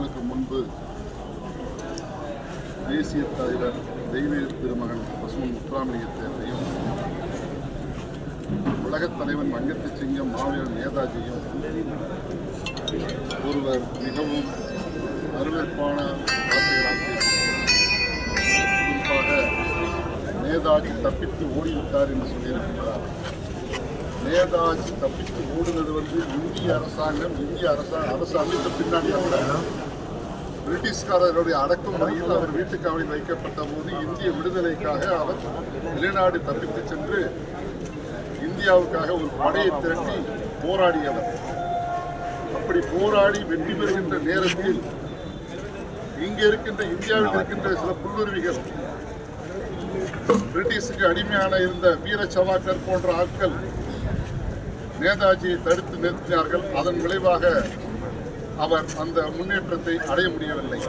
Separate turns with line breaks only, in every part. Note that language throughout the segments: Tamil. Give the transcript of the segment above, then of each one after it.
மாதங்களுக்கு முன்பு தேசிய தலைவர் தெய்வீக திருமகன் பசுமன் முத்துராமலிங்க தேவரையும் உலகத் தலைவன் வங்கத்து சிங்கம் மாவீரன் நேதாஜியும் ஒருவர் மிகவும் வரவேற்பான வார்த்தைகளால் குறிப்பாக நேதாஜி தப்பித்து ஓடிவிட்டார் என்று சொல்லியிருக்கிறார். நேதாஜி தப்பித்து ஓடுவது வந்து இந்திய அரசாங்கம் இந்திய அரசாங்க அரசு அமைத்த பின்னாடி அல்ல பிரிட்டிஷ்காரருடைய அடக்குமுறையில் அவர் வீட்டுக் காவலில் வைக்கப்பட்ட போது இந்திய விடுதலைக்காக அவர் வெளிநாடு தப்பித்து சென்று இந்தியாவுக்காக ஒரு படையை திரட்டி போராடியவர். அப்படி போராடி வெற்றி பெறுகின்ற நேரத்தில் இங்கே இருக்கின்ற இந்தியாவில் இருக்கின்ற சில புல்லுருவிகள் பிரிட்டிஷுக்கு அடிமையான இருந்த வீர சவாக்கர் போன்ற ஆட்கள் நேதாஜியை தடுத்து நிறுத்தினார்கள். அதன் விளைவாக அவர் அந்த முன்னேற்றத்தை அடைய முடியவில்லை.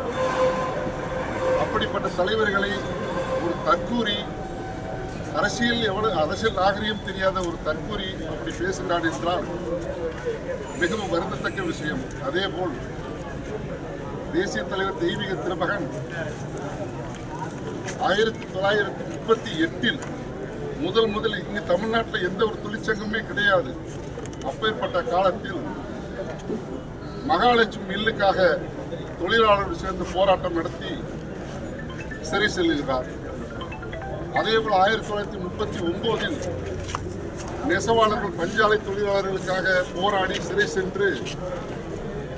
அப்படிப்பட்ட தலைவர்களை ஒரு தற்கூறி அரசியல் எவ்வளவு அரசியல் நாகரிகம் தெரியாத ஒரு தற்கூறி அப்படி பேசுகிறான் என்றால் மிகவும் வருந்தத்தக்க விஷயம். அதேபோல் தேசிய தலைவர் தெய்வீக திருமகன் ஆயிரத்தி தொள்ளாயிரத்தி முப்பத்தி எட்டில் முதல் முதல் இங்கு தமிழ்நாட்டில் எந்த ஒரு தொழிற்சங்கமே கிடையாது. அப்பேற்பட்ட காலத்தில் மகாலட்சுமி மில்லுக்காக தொழிலாளர்கள் சேர்ந்து போராட்டம் நடத்தி சிறை செல்கிறார். அதேபோல் ஆயிரத்தி தொள்ளாயிரத்தி முப்பத்தி ஒன்பதில் நெசவாளர்கள் பஞ்சாலை தொழிலாளர்களுக்காக போராடி சிறை சென்று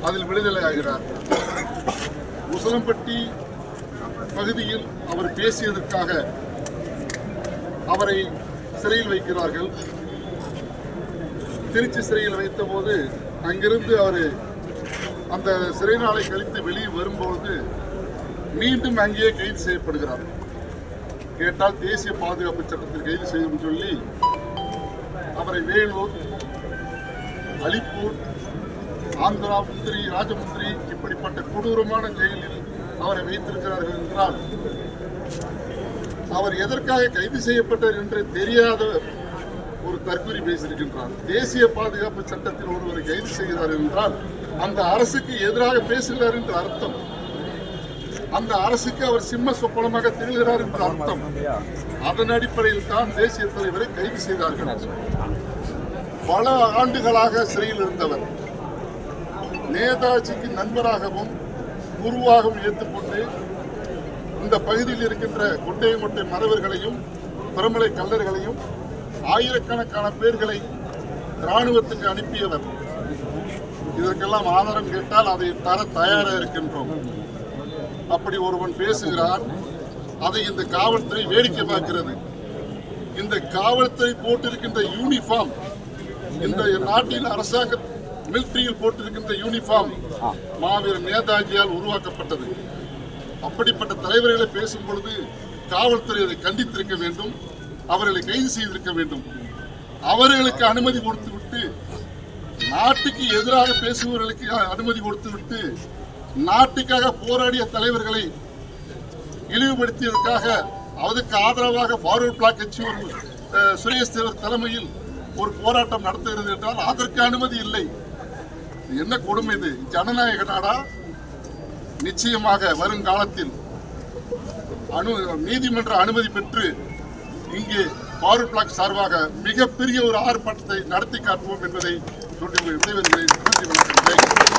அதில் விடுதலை ஆகிறார். உசலம்பட்டி பகுதியில் அவர் பேசியதற்காக அவரை சிறையில் வைக்கிறார்கள். திருச்சி சிறையில் வைத்தபோது அங்கிருந்து அவர் அந்த சிறை நாளை கழித்து வெளியே வரும்போது மீண்டும் அங்கேயே கைது செய்யப்படுகிறார். கேட்டால் தேசிய பாதுகாப்பு சட்டத்தில் கைது செய்யும் சொல்லி அவரை வேலூர் அலிப்பூர் ஆந்திரா முந்திரி ராஜமுந்திரி இப்படிப்பட்ட கொடூரமான ஜெயிலில் அவரை வைத்திருக்கிறார்கள் என்றால் அவர் எதற்காக கைது செய்யப்பட்டார் என்று தெரியாத ஒரு தற்கொலை பேசியிருக்கின்றார். தேசிய பாதுகாப்பு சட்டத்தில் ஒருவரை கைது செய்கிறார் என்றால் அந்த அரசுக்கு எதிராக பேசுகிறார் என்று அர்த்தம். அந்த அரசுக்கு அவர் சிம்ம சொப்பனமாக திகழ்கிறார் என்று அர்த்தம். அதன் அடிப்படையில் தான் தேசிய தலைவரை கைது செய்தார்கள். பல ஆண்டுகளாக சிறையில் இருந்தவர். நேதாஜிக்கு நண்பராகவும் குருவாகவும் ஏற்றுக்கொண்டு இந்த பகுதியில் இருக்கின்ற கொண்டை மொட்டை மறவர்களையும் பிரமலை கல்லர்களையும் ஆயிரக்கணக்கான பேர்களை இராணுவத்துக்கு அனுப்பியவர். இதற்கெல்லாம் ஆதாரம் கேட்டால் அதை தர தயாராக இருக்கின்றோம். அப்படி ஒருவன் பேசுகிறார் அதை இந்த காவல்துறை வேடிக்கை பார்க்கிறது. இந்த காவல்துறை போட்டிருக்கின்ற யூனிஃபார்ம் இந்த நாட்டின் அரசாங்க மிலிட்டரியில் போட்டிருக்கின்ற யூனிஃபார்ம் மாவீரர் நேதாஜியால் உருவாக்கப்பட்டது. அப்படிப்பட்ட தலைவர்களை பேசும் பொழுது காவல்துறை அதை கண்டித்திருக்க வேண்டும் அவர்களை கைது செய்திருக்க வேண்டும். அவர்களுக்கு அனுமதி கொடுத்து நாட்டுக்கு எதிராக பேசுபவர்களுக்கு அனுமதி கொடுத்துவிட்டு நாட்டுக்காக போராடிய தலைவர்களை இழிவுபடுத்தியதற்காக அதற்கு ஆதரவாக ஃபார்வர்ட் பிளாக் கட்சி ஒரு சுரேஷ் தேவர் தலைமையில் ஒரு போராட்டம் நடத்துகிறது என்றால் அதற்கு அனுமதி இல்லை. என்ன கொடுமை இது? ஜனநாயக நாடா? நிச்சயமாக வருங்காலத்தில் அனு நீதிமன்ற அனுமதி பெற்று இங்கே ஃபார்வர்ட் பிளாக் சார்பாக மிகப்பெரிய ஒரு ஆர்ப்பாட்டத்தை நடத்தி காட்டுவோம் என்பதை சொல்லி விடைபெறுகிறேன் நன்றி வணக்கம்.